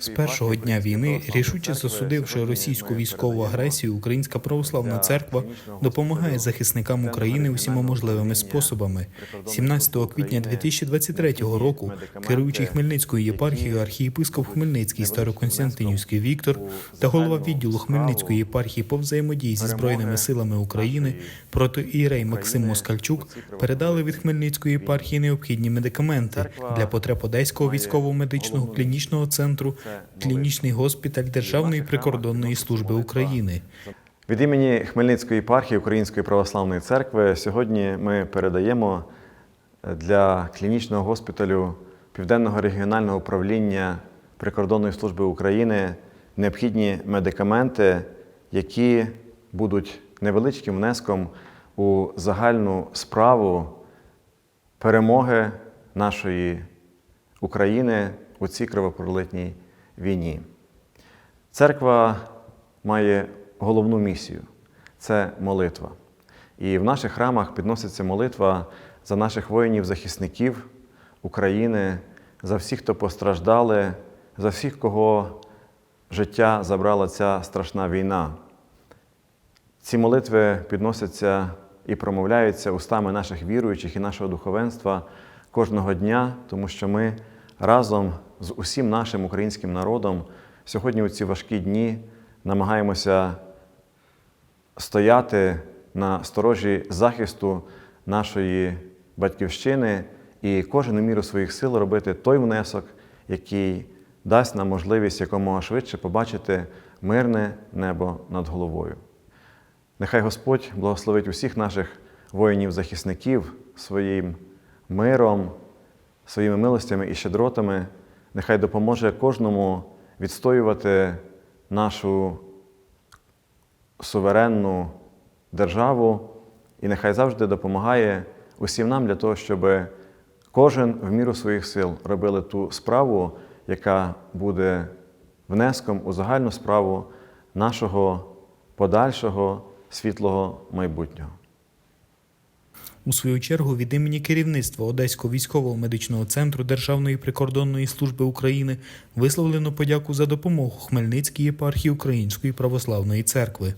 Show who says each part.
Speaker 1: З першого дня війни, рішуче засудивши російську військову агресію, Українська православна церква допомагає захисникам України усіма можливими способами.
Speaker 2: прикордонної
Speaker 1: 17
Speaker 2: служби
Speaker 1: квітня
Speaker 2: України
Speaker 1: 2023 року керуючий Хмельницькою єпархією архієпископ Хмельницький Староконстантинівський Віктор та голова відділу Хмельницької єпархії по взаємодії зі збройними силами України
Speaker 2: нашої
Speaker 1: протоієрей Максим Москальчук передали від Хмельницької єпархії необхідні медикаменти для потреб Одеського військово-медичного
Speaker 2: головну
Speaker 1: клінічного центру, клінічний госпіталь Державної прикордонної служби. України.
Speaker 2: Від імені Хмельницької єпархії Української православної церкви сьогодні ми передаємо для клінічного госпіталю Південного регіонального управління Прикордонної служби України необхідні медикаменти, які будуть невеличким внеском у загальну справу перемоги нашої України у цій кровопролитній війні. Церква має головну місію це молитва. І в наших храмах підноситься молитва за наших воїнів-захисників України, за всіх, хто постраждали, за всіх, кого життя забрала ця страшна війна. Ці молитви підносяться і промовляються устами наших віруючих і нашого духовенства кожного дня, тому що ми разом з усім нашим українським народом сьогодні у ці важкі дні намагаємося стояти на сторожі захисту нашої батьківщини і кожен у міру своїх сил робити той внесок, який дасть нам можливість якомога швидше побачити мирне небо над головою. Нехай Господь благословить усіх наших воїнів-захисників своїм миром, своїми милостями і щедротами. Нехай допоможе кожному відстоювати нашу суверенну державу, і нехай завжди допомагає усім нам для того, щоб кожен в міру своїх сил робили ту справу, яка буде внеском у загальну справу нашого подальшого світлого майбутнього.
Speaker 1: У свою чергу від імені керівництва Одеського військового медичного центру Державної прикордонної служби України висловлено подяку за допомогу Хмельницькій єпархії Української православної церкви.